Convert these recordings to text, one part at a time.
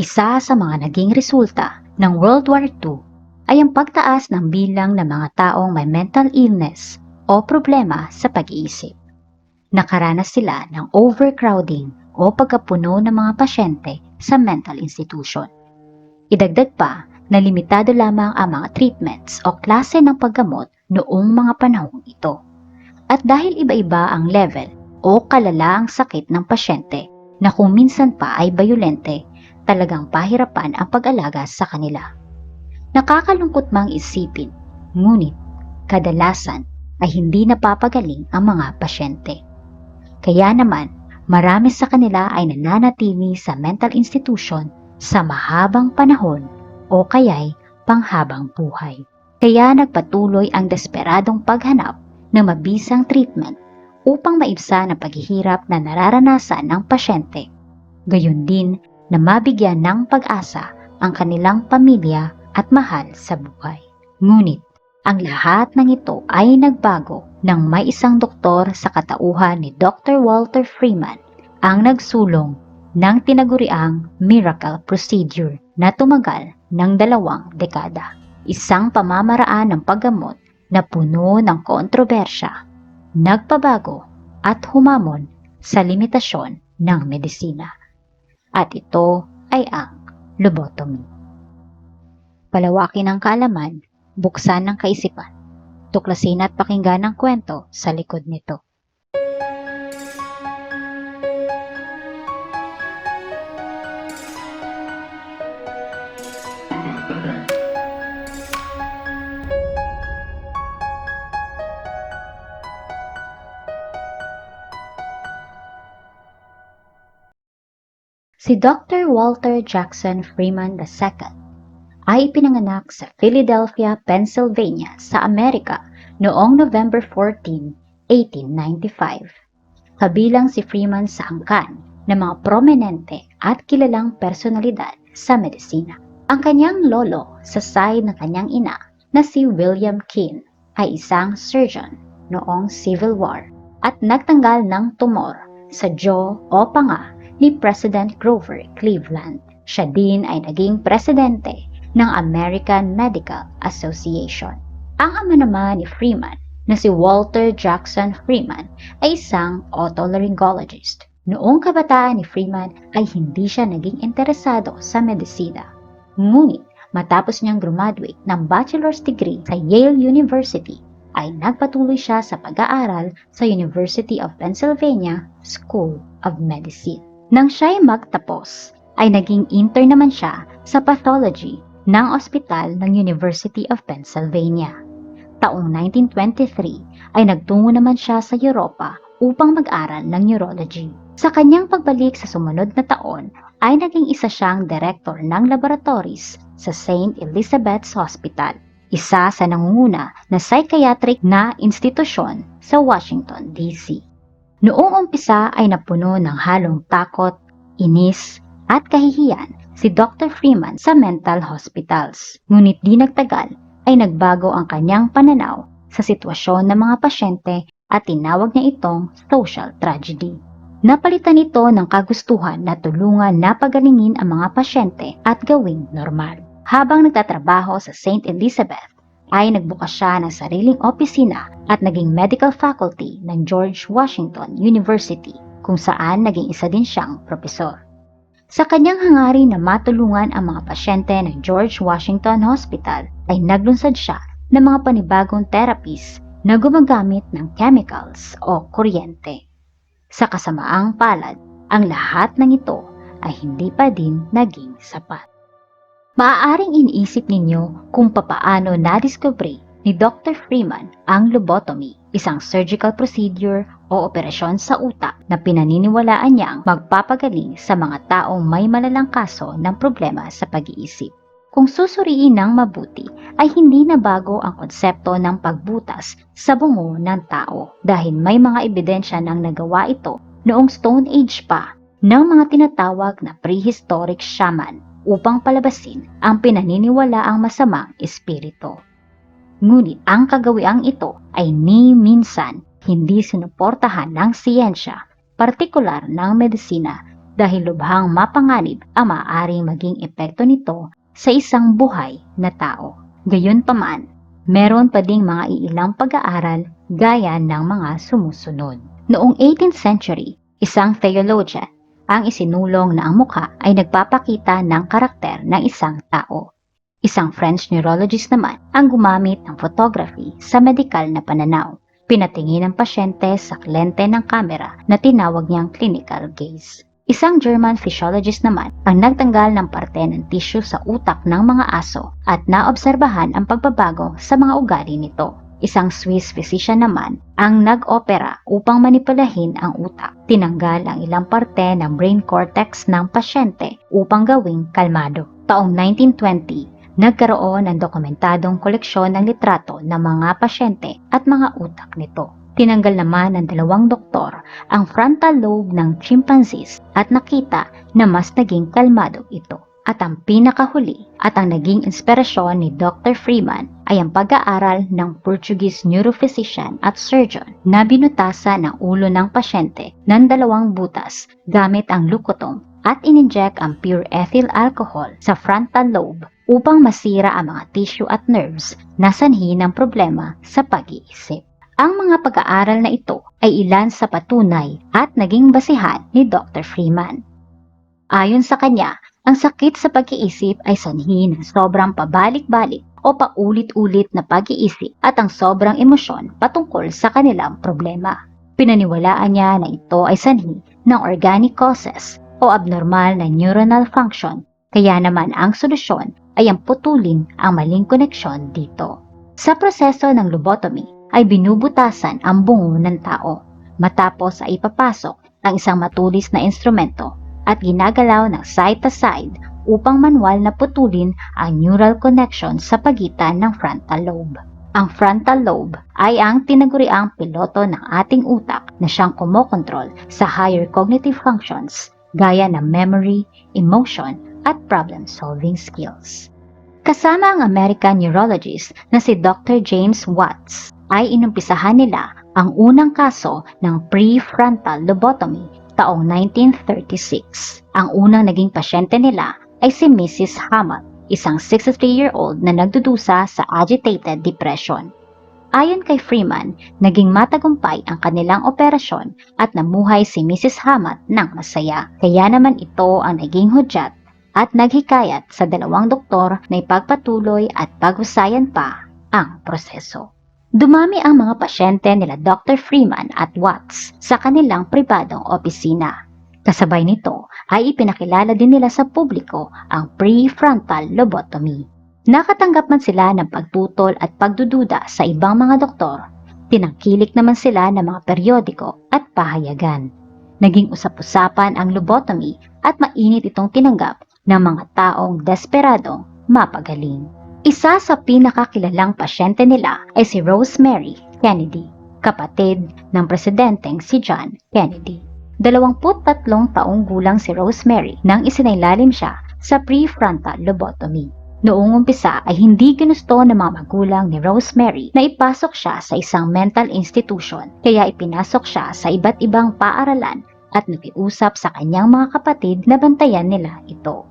Isa sa mga naging resulta ng World War II ay ang pagtaas ng bilang ng mga taong may mental illness o problema sa pag-iisip. Nakaranas sila ng overcrowding o pagkapuno ng mga pasyente sa mental institution. Idagdag pa na limitado lamang ang mga treatments o klase ng paggamot noong mga panahong ito. At dahil iba-iba ang level o kalala ang sakit ng pasyente na kung minsan pa ay bayolente, talagang pahirapan ang pag-alaga sa kanila. Nakakalungkot mang isipin, ngunit kadalasan ay hindi napapagaling ang mga pasyente. Kaya naman, marami sa kanila ay nananatili sa mental institution sa mahabang panahon o kaya'y panghabang buhay. Kaya nagpatuloy ang desperadong paghanap ng mabisang treatment upang maibsan ang paghihirap na nararanasan ng pasyente. Gayon din na mabigyan ng pag-asa ang kanilang pamilya at mahal sa buhay. Ngunit, ang lahat ng ito ay nagbago nang may isang doktor sa katauhan ni Dr. Walter Freeman ang nagsulong ng tinaguriang miracle procedure na tumagal ng dalawang dekada. Isang pamamaraan ng paggamot na puno ng kontrobersya, nagpabago at humamon sa limitasyon ng medisina. At ito ay ang lobotomy. Palawakin ang kaalaman, buksan ng kaisipan, tuklasin at pakinggan ang kwento sa likod nito. Si Dr. Walter Jackson Freeman II ay pinanganak sa Philadelphia, Pennsylvania sa Amerika noong November 14, 1895. Kabilang si Freeman sa angkan ng mga prominente at kilalang personalidad sa medisina. Ang kanyang lolo sa side ng kanyang ina na si William Keane ay isang surgeon noong Civil War at nagtanggal ng tumor sa jaw o panga ni President Grover Cleveland. Siya din ay naging presidente ng American Medical Association. Ang ama naman ni Freeman na si Walter Jackson Freeman ay isang otolaryngologist. Noong kabataan ni Freeman ay hindi siya naging interesado sa medisina. Ngunit matapos niyang graduate ng bachelor's degree sa Yale University ay nagpatuloy siya sa pag-aaral sa University of Pennsylvania School of Medicine. Nang siya'y magtapos, ay naging intern naman siya sa pathology ng ospital ng University of Pennsylvania. Taong 1923 ay nagtungo naman siya sa Europa upang mag-aral ng neurology. Sa kanyang pagbalik sa sumunod na taon ay naging isa siyang director ng laboratories sa St. Elizabeth's Hospital, isa sa nangunguna na psychiatric na institusyon sa Washington, D.C. Noong umpisa ay napuno ng halong takot, inis, at kahihiyan si Dr. Freeman sa mental hospitals. Ngunit di nagtagal ay nagbago ang kanyang pananaw sa sitwasyon ng mga pasyente at tinawag niya itong social tragedy. Napalitan ito ng kagustuhan na tulungan na pagalingin ang mga pasyente at gawing normal. Habang nagtatrabaho sa St. Elizabeth, ay nagbukas siya ng sariling opisina at naging medical faculty ng George Washington University kung saan naging isa din siyang propesor. Sa kanyang hangarin na matulungan ang mga pasyente ng George Washington Hospital ay naglunsad siya ng mga panibagong therapies na gumagamit ng chemicals o kuryente. Sa kasamaang palad, ang lahat ng ito ay hindi pa din naging sapat. Maaaring iniisip ninyo kung papaano nadiskubre ni Dr. Freeman ang lobotomy, isang surgical procedure o operasyon sa utak na pinaniniwalaan niyang magpapagaling sa mga taong may malalang kaso ng problema sa pag-iisip. Kung susuriin ng mabuti ay hindi na bago ang konsepto ng pagbutas sa bungo ng tao dahil may mga ebidensya ng nagawa ito noong Stone Age pa ng mga tinatawag na prehistoric shaman upang palabasin ang pinaniniwalaang masamang espiritu. Ngunit ang kagawiang ito ay ni minsan hindi sinuportahan ng siyensya, partikular ng medisina dahil lubhang mapanganib ang maaaring maging epekto nito sa isang buhay na tao. Gayunpaman, meron pa ding mga iilang pag-aaral gaya ng mga sumusunod. Noong 18th century, isang theologian ang isinulong na ang mukha ay nagpapakita ng karakter ng isang tao. Isang French neurologist naman ang gumamit ng photography sa medikal na pananaw. Pinatingin ng pasyente sa lente ng kamera na tinawag niyang clinical gaze. Isang German physiologist naman ang nagtanggal ng parte ng tissue sa utak ng mga aso at naobserbahan ang pagbabago sa mga ugali nito. Isang Swiss physician naman ang nag-opera upang manipulahin ang utak. Tinanggal ang ilang parte ng brain cortex ng pasyente upang gawing kalmado. Taong 1920, nagkaroon ng dokumentadong koleksyon ng litrato ng mga pasyente at mga utak nito. Tinanggal naman ng dalawang doktor ang frontal lobe ng chimpanzees at nakita na mas naging kalmado ito. At ang pinakahuli at ang naging inspirasyon ni Dr. Freeman ay ang pag-aaral ng Portuguese neurophysician at surgeon na binutasan ng ulo ng pasyente ng dalawang butas gamit ang lukotong at ininject ang pure ethyl alcohol sa frontal lobe upang masira ang mga tissue at nerves na sanhi ng problema sa pag-iisip. Ang mga pag-aaral na ito ay ilan sa patunay at naging basihan ni Dr. Freeman. Ayon sa kanya, ang sakit sa pag-iisip ay sanhi ng sobrang pabalik-balik o paulit-ulit na pag-iisip at ang sobrang emosyon patungkol sa kanilang problema. Pinaniwalaan niya na ito ay sanhi ng organic causes o abnormal na neuronal function, kaya naman ang solusyon ay ang putulin ang maling koneksyon dito. Sa proseso ng lobotomy ay binubutasan ang bungo ng tao matapos ay ipapasok ang isang matulis na instrumento at ginagalaw ng side to side upang manual na putulin ang neural connection sa pagitan ng frontal lobe. Ang frontal lobe ay ang tinaguriang piloto ng ating utak na siyang kumokontrol sa higher cognitive functions gaya ng memory, emotion, at problem-solving skills. Kasama ang American neurologist na si Dr. James Watts ay inumpisahan nila ang unang kaso ng prefrontal lobotomy taong 1936. Ang unang naging pasyente nila ay si Mrs. Hammond, isang 63-year-old na nagdudusa sa agitated depression. Ayon kay Freeman, naging matagumpay ang kanilang operasyon at namuhay si Mrs. Hammond ng masaya. Kaya naman ito ang naging hudyat at naghikayat sa dalawang doktor na ipagpatuloy at paghusayan pa ang proseso. Dumami ang mga pasyente nila Dr. Freeman at Watts sa kanilang pribadong opisina. Kasabay nito ay ipinakilala din nila sa publiko ang prefrontal lobotomy. Nakatanggap man sila ng pagtutol at pagdududa sa ibang mga doktor, tinangkilik naman sila ng mga periodiko at pahayagan. Naging usap-usapan ang lobotomy at mainit itong tinanggap ng mga taong desperadong mapagaling. Isa sa pinakakilalang pasyente nila ay si Rosemary Kennedy, kapatid ng presidenteng si John Kennedy. 23 taong gulang si Rosemary nang isinailalim siya sa prefrontal lobotomy. Noong umpisa ay hindi ginusto ng mga magulang ni Rosemary na ipasok siya sa isang mental institution kaya ipinasok siya sa iba't ibang paaralan at nakiusap sa kanyang mga kapatid na bantayan nila ito.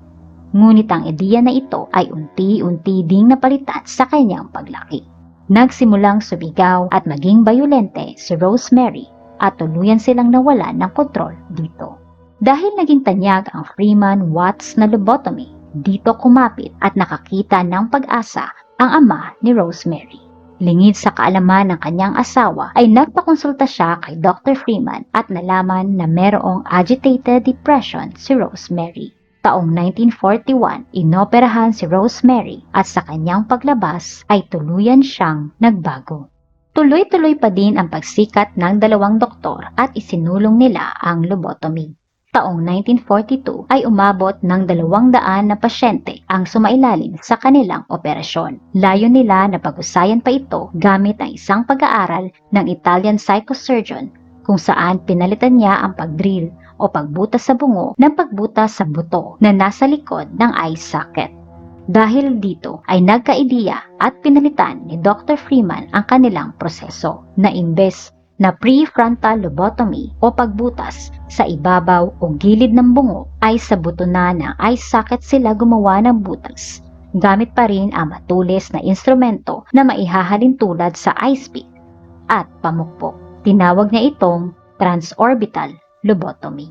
Ngunit ang ideya na ito ay unti-unti ding napalitan sa kanyang paglaki. Nagsimulang sumigaw at maging bayolente si Rosemary at tuluyan silang nawalan ng kontrol dito. Dahil naging tanyag ang Freeman Watts na lobotomy, dito kumapit at nakakita ng pag-asa ang ama ni Rosemary. Lingid sa kaalaman ng kanyang asawa ay nagpakonsulta siya kay Dr. Freeman at nalaman na merong agitated depression si Rosemary. Taong 1941, inoperahan si Rosemary at sa kanyang paglabas ay tuluyan siyang nagbago. Tuloy-tuloy pa din ang pagsikat ng dalawang doktor at isinulong nila ang lobotomy. Taong 1942 ay umabot ng dalawang daan na pasyente ang sumailalim sa kanilang operasyon. Layo nila na pag-usayan pa ito gamit ang isang pag-aaral ng Italian psychosurgeon kung saan pinalitan niya ang pagdrill o pagbutas sa bungo ng pagbutas sa buto na nasa likod ng eye socket. Dahil dito ay nagkaidiya at pinalitan ni Dr. Freeman ang kanilang proseso na imbes na prefrontal lobotomy o pagbutas sa ibabaw o gilid ng bungo ay sa buto na ng eye socket sila gumawa ng butas. Gamit pa rin ang matulis na instrumento na maihahalin tulad sa ice pick at pamukpok. Tinawag niya itong transorbital lobotomy.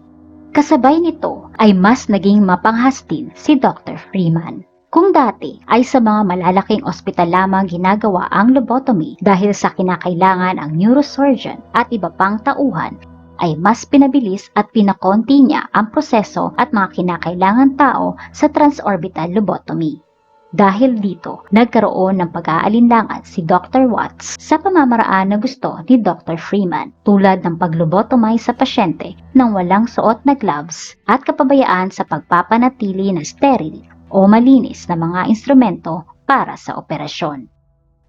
Kasabay nito ay mas naging mapanghastin si Dr. Freeman. Kung dati ay sa mga malalaking ospital lamang ginagawa ang lobotomy dahil sa kinakailangan ang neurosurgeon at iba pang tauhan, ay mas pinabilis at pinakonti niya ang proseso at mga kinakailangan tao sa transorbital lobotomy. Dahil dito, nagkaroon ng pag-aalinlangan si Dr. Watts sa pamamaraan na gusto ni Dr. Freeman tulad ng paglobotomize sa pasyente nang walang suot na gloves at kapabayaan sa pagpapanatili na sterile o malinis na mga instrumento para sa operasyon.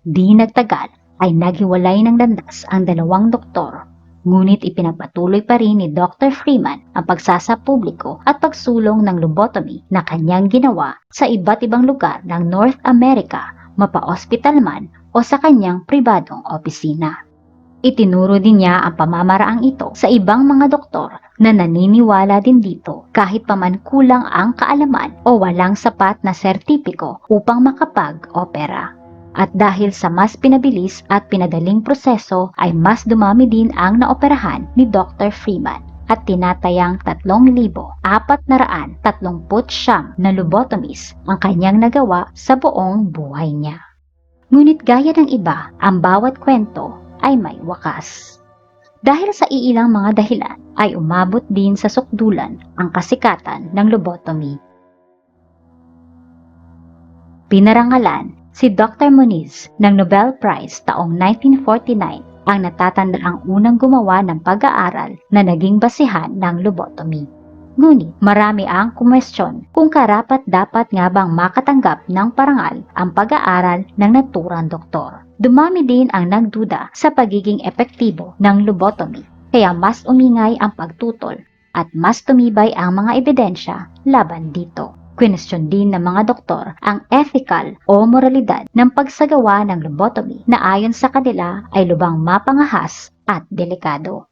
Di nagtagal ay naghiwalay ng landas ang dalawang doktor Ngunit ipinagpatuloy pa rin ni Dr. Freeman ang pagsasapubliko at pagsulong ng lobotomy na kanyang ginawa sa iba't ibang lugar ng North America, mapa-hospital man o sa kanyang pribadong opisina. Itinuro din niya ang pamamaraang ito sa ibang mga doktor na naniniwala din dito kahit paman kulang ang kaalaman o walang sapat na sertipiko upang makapag-opera. At dahil sa mas pinabilis at pinadaling proseso ay mas dumami din ang naoperahan ni Dr. Freeman at tinatayang 3,439 na lobotomies ang kanyang nagawa sa buong buhay niya. Ngunit gaya ng iba, ang bawat kwento ay may wakas. Dahil sa iilang mga dahilan ay umabot din sa sukdulan ang kasikatan ng lobotomy. Pinarangalan si Dr. Moniz ng Nobel Prize taong 1949 ang natatandaang unang gumawa ng pag-aaral na naging basihan ng lobotomy. Ngunit marami ang kumwestiyon kung karapat dapat nga bang makatanggap ng parangal ang pag-aaral ng naturang doktor. Dumami din ang nagduda sa pagiging epektibo ng lobotomy, kaya mas umingay ang pagtutol at mas tumibay ang mga ebidensya laban dito. Kwestiyon din ng mga doktor ang ethical o moralidad ng pagsagawa ng lobotomy na ayon sa kanila ay lubang mapangahas at delikado.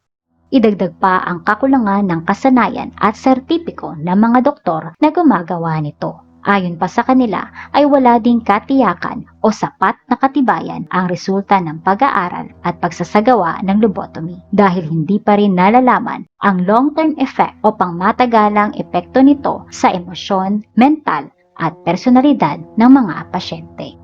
Idagdag pa ang kakulangan ng kasanayan at sertipiko ng mga doktor na gumagawa nito. Ayon pa sa kanila ay wala ding katiyakan o sapat na katibayan ang resulta ng pag-aaral at pagsasagawa ng lobotomy dahil hindi pa rin nalalaman ang long-term effect o pangmatagalang epekto nito sa emosyon, mental at personalidad ng mga pasyente.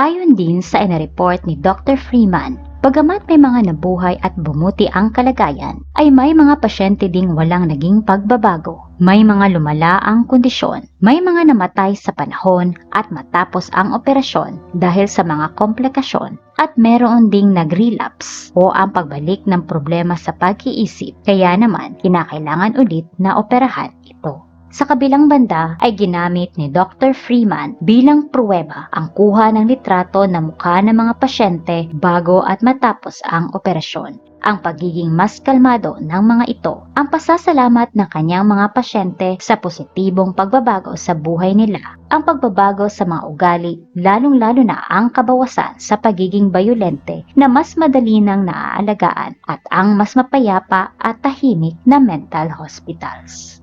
Ayon din sa inareport ni Dr. Freeman, Bagamat may mga nabuhay at bumuti ang kalagayan, ay may mga pasyente ding walang naging pagbabago. May mga lumala ang kondisyon, may mga namatay sa panahon at matapos ang operasyon dahil sa mga komplikasyon at meron ding nag-relapse o ang pagbalik ng problema sa pag-iisip kaya naman kinakailangan ulit na operahan ito. Sa kabilang banda ay ginamit ni Dr. Freeman bilang pruweba ang kuha ng litrato na mukha ng mga pasyente bago at matapos ang operasyon. Ang pagiging mas kalmado ng mga ito ang pasasalamat ng kanyang mga pasyente sa positibong pagbabago sa buhay nila. Ang pagbabago sa mga ugali, lalong-lalo na ang kabawasan sa pagiging bayolente na mas madali nang naaalagaan at ang mas mapayapa at tahimik na mental hospitals.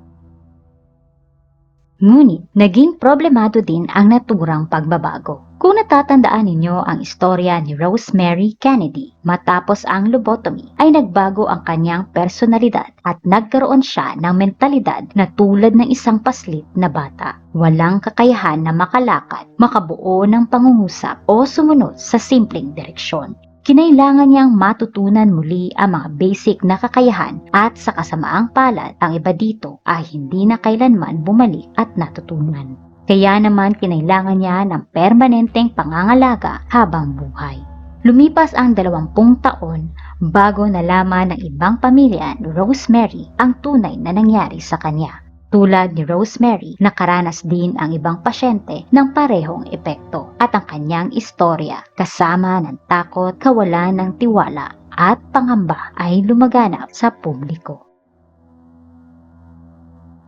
Ngunit naging problemado din ang naturang pagbabago. Kung natatandaan ninyo ang istorya ni Rosemary Kennedy, matapos ang lobotomy ay nagbago ang kanyang personalidad at nagkaroon siya ng mentalidad na tulad ng isang paslit na bata. Walang kakayahan na makalakad, makabuo ng pangungusap o sumunod sa simpleng direksyon kinailangan niyang matutunan muli ang mga basic na kakayahan at sa kasamaang palad ang iba dito ay hindi na kailanman bumalik at natutunan. Kaya naman kinailangan niya ng permanenteng pangangalaga habang buhay. Lumipas ang dalawampung taon bago nalaman ng ibang pamilya ni Rosemary ang tunay na nangyari sa kanya. Tulad ni Rosemary, nakaranas din ang ibang pasyente ng parehong epekto at ang kanyang istorya kasama ng takot, kawalan ng tiwala at pangamba ay lumaganap sa publiko.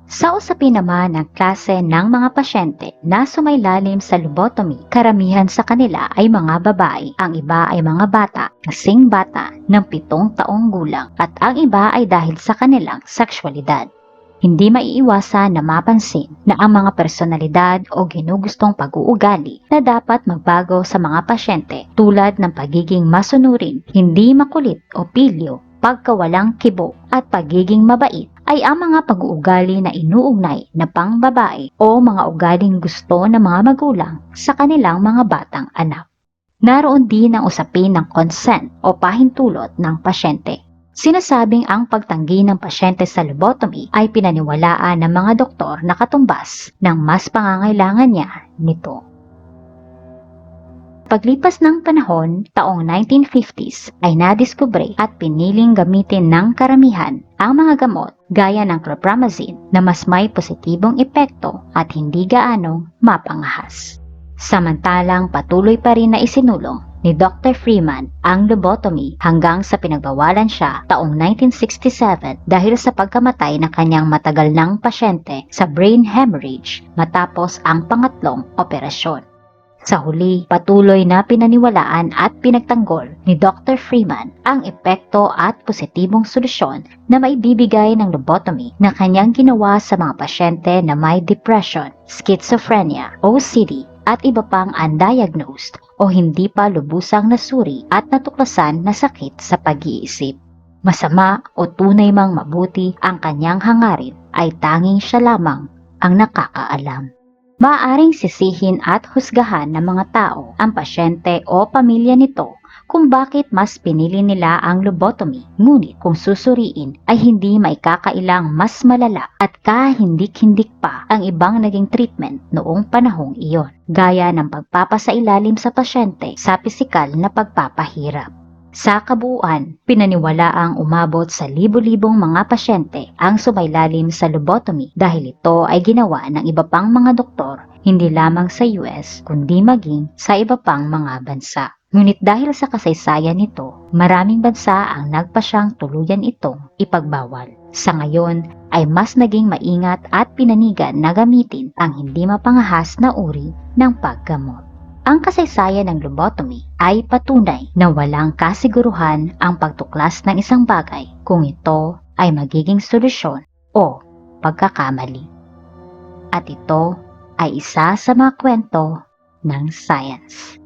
Sa usapin naman ng klase ng mga pasyente na sumaylalim sa lobotomy, karamihan sa kanila ay mga babae, ang iba ay mga bata, kasing bata ng pitong taong gulang at ang iba ay dahil sa kanilang sexualidad. Hindi maiiwasan na mapansin na ang mga personalidad o ginugustong pag-uugali na dapat magbago sa mga pasyente tulad ng pagiging masunurin, hindi makulit o pilyo, pagkawalang kibo at pagiging mabait ay ang mga pag-uugali na inuugnay na pangbabae o mga ugaling gusto ng mga magulang sa kanilang mga batang anak. Naroon din ang usapin ng consent o pahintulot ng pasyente. Sinasabing ang pagtanggi ng pasyente sa lobotomy ay pinaniwalaan ng mga doktor na katumbas ng mas pangangailangan niya nito. Paglipas ng panahon, taong 1950s ay nadiskubre at piniling gamitin ng karamihan ang mga gamot gaya ng clopramazine na mas may positibong epekto at hindi gaanong mapangahas. Samantalang patuloy pa rin na isinulong ni Dr. Freeman ang lobotomy hanggang sa pinagbawalan siya taong 1967 dahil sa pagkamatay ng kanyang matagal ng pasyente sa brain hemorrhage matapos ang pangatlong operasyon. Sa huli, patuloy na pinaniwalaan at pinagtanggol ni Dr. Freeman ang epekto at positibong solusyon na maibibigay ng lobotomy na kanyang ginawa sa mga pasyente na may depression, schizophrenia, OCD at iba pang undiagnosed o hindi pa lubusang nasuri at natuklasan na sakit sa pag-iisip. Masama o tunay mang mabuti ang kanyang hangarin ay tanging siya lamang ang nakakaalam. Maaaring sisihin at husgahan ng mga tao ang pasyente o pamilya nito kung bakit mas pinili nila ang lobotomy. Ngunit kung susuriin ay hindi maikakailang mas malala at kahindik-hindik pa ang ibang naging treatment noong panahong iyon, gaya ng pagpapasailalim sa pasyente sa pisikal na pagpapahirap. Sa kabuuan, pinaniwala ang umabot sa libo-libong mga pasyente ang sumaylalim sa lobotomy dahil ito ay ginawa ng iba pang mga doktor hindi lamang sa US kundi maging sa iba pang mga bansa. Ngunit dahil sa kasaysayan nito, maraming bansa ang nagpasyang tuluyan itong ipagbawal. Sa ngayon ay mas naging maingat at pinanigan na gamitin ang hindi mapangahas na uri ng paggamot. Ang kasaysayan ng lobotomy ay patunay na walang kasiguruhan ang pagtuklas ng isang bagay kung ito ay magiging solusyon o pagkakamali. At ito ay isa sa mga kwento ng science.